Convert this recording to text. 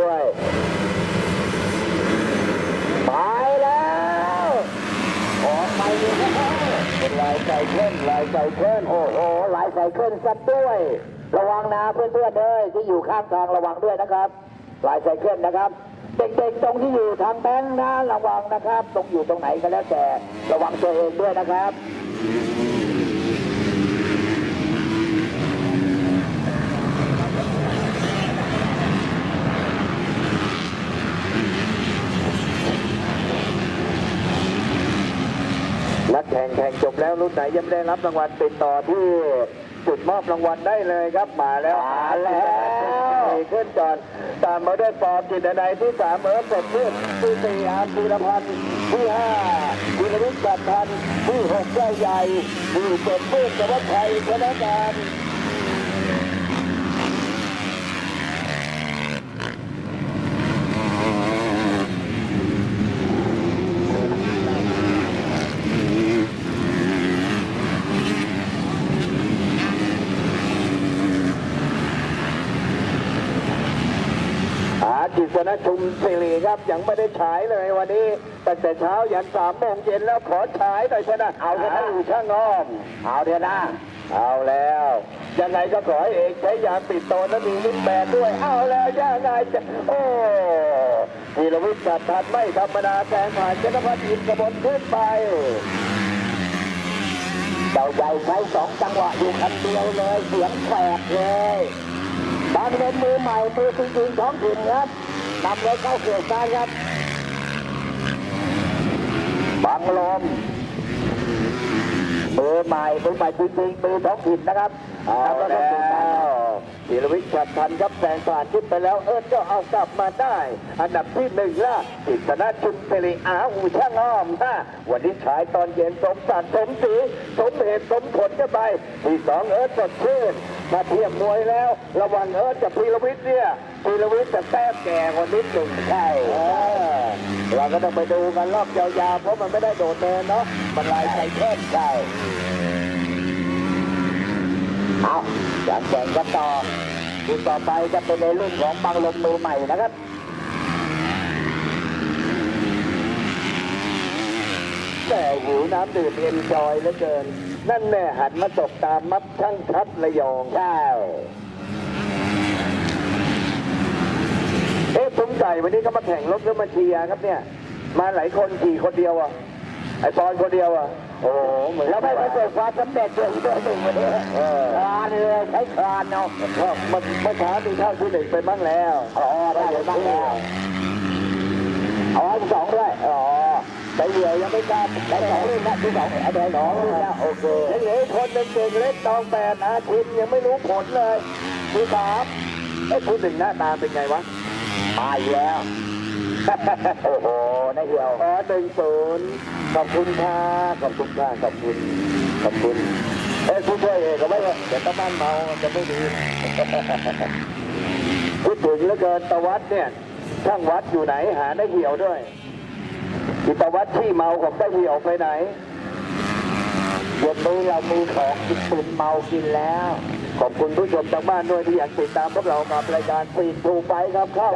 ด้วย ไปแล้วออกไปเลยเป็นลายไก่เคลื่อนลายไก่เคลื่อนโอ้โหลายไก่เคลื่อนสัดด้วย ระวังนะเพื่อนๆเลยที่อยู่ข้างทางระวังด้วยนะครับลายไซเคิลนะครับเด็กๆตรงที่อยู่ทางแบงค์นะระวังนะครับ ตรงอยู่ตรงไหนก็แล้วแต่ระวังตัวเองด้วยนะครับ นักแข่งแข่งจบแล้วรุ่นไหนยังไม่ได้รับรางวัลติดต่อที่จุดมอบรางวัลได้เลยครับมาแล้วมาแล้วขึ้นจอดตามมาด้วยปอกินใดที่สามเอิร์ธเสร็จที่ที่สี่อาร์มธีรพันธ์ที่ห้าวิรวิทย์กัดพันธ์ที่หกใหญ่ใหญ่ที่เจ็ดปื้มกับวัชชัยชนะการ อากิษณชุมศิริครับยังไม่ได้ฉายเลยวันนี้ตั้งแต่เช้ายันสามโมงเย็นแล้วขอฉายหน่อยชนะเอาชนะอยู่ช่างอ้อมเอาเดี๋ยวนะเอาแล้วยังไงก็ขอให้เอกใช้ยางปิดโตและมีลิ้นแบนด้วย เอาแล้วยังไงจะโอ้ธีรวิทย์จัดทันไม่ธรรมดาแซงผ่านชนพัฒน์อินกระบนขึ้นไปเจ้าใหญ่ใช้สองจังหวะอยู่คันเดียวเลยเสียงแฝกเลยบางเป็นมือใหม่มือจริงๆท้องถิ่นครับ นำเลยเข้าเกี่ยวกันครับบางลมมือร์ใหม่มือร์ใหม่จริงๆมือท้องถิ่นนะครับเอาแล้วธีรวิทย์จัดทันครับแซงผ่านขึ้นไปแล้วเอิญก็เอากลับมาได้ อันดับที่หนึ่งล่ะกิษณะชุมเสรีอาหูช่างอ้อมถ้าวันนี้ฉายตอนเย็นสมศักดิ์สมศรีสมเหตุสมผลกันไปที่สองเอิญสดชื่น ถ้าเทียบมวยแล้วระหวังเอิร์ธกับพีรวิทย์เนี่ยพีรวิทย์จะแต้มแก่กว่านิดหนึ่งใช่เออเราก็ต้องไปดูกันรอบยาวๆเพราะมันไม่ได้โดดเดินเนาะมันลายใจแค่นใช่เอาอย่างแข่งกันต่อทีต่อไปจะเป็นในรุ่นของบางลมมือใหม่นะครับ แต่ หิวน้ำดื่มเอ็นจอยเหลือเกิน นั่นแน่หันมาตกตามมัดช่างทัดระยองใช่เอ๊ะสมไก่วันนี้ก็มาแข่งรถหรือมาเชียร์ครับเนี่ย มาหลายคนขี่คนเดียวอะ ไอ้ปอนคนเดียวอะ โอ้โหเหมือนแล้วไม่ประสบความสำเร็จเลยด้วยหนึ่งวันนี้คลานเลยใช้คลานเนาะก็มันเมื่อเช้ามีเข้าที่หนึ่งไปบ้างแล้ว อ๋อได้ไปบ้างแล้ว อ๋อที่สองด้วย อ๋อ ไปเหยื่อยังไม่กล้าได้สองรุ่นนะที่สองไอ้แดงสองรุ่นนะโอเคยังเหลืออีกคนหนึ่งเก่งเล็กตองแปดอาทิตย์ยังไม่รู้ผลเลยที่สามไอ้คุณหนึ่งหน้าตาเป็นไงวะมาอีกแล้วโอ้โหนายเหี่ยวอ๋อหนึ่งศูนย์ขอบคุณค่ะขอบคุณค่ะขอบคุณขอบคุณเอ้ยผู้ช่วยเอกก็ไม่ว่าเดี๋ยวต้องบ้านเมามันจะไม่ดีพูดถึงเหลือเกินตะวัดเนี่ยช่างวัดอยู่ไหนหาได้เหี่ยวด้วย กิตวัดที่เมาของได้เหี่ยวไปไหนวันนี้เรามีของกินปืนเมากินแล้ว ขอบคุณผู้ชมทางบ้านด้วยที่อยากติดตามพวกเรากับรายการปีนทูไปครับเข้า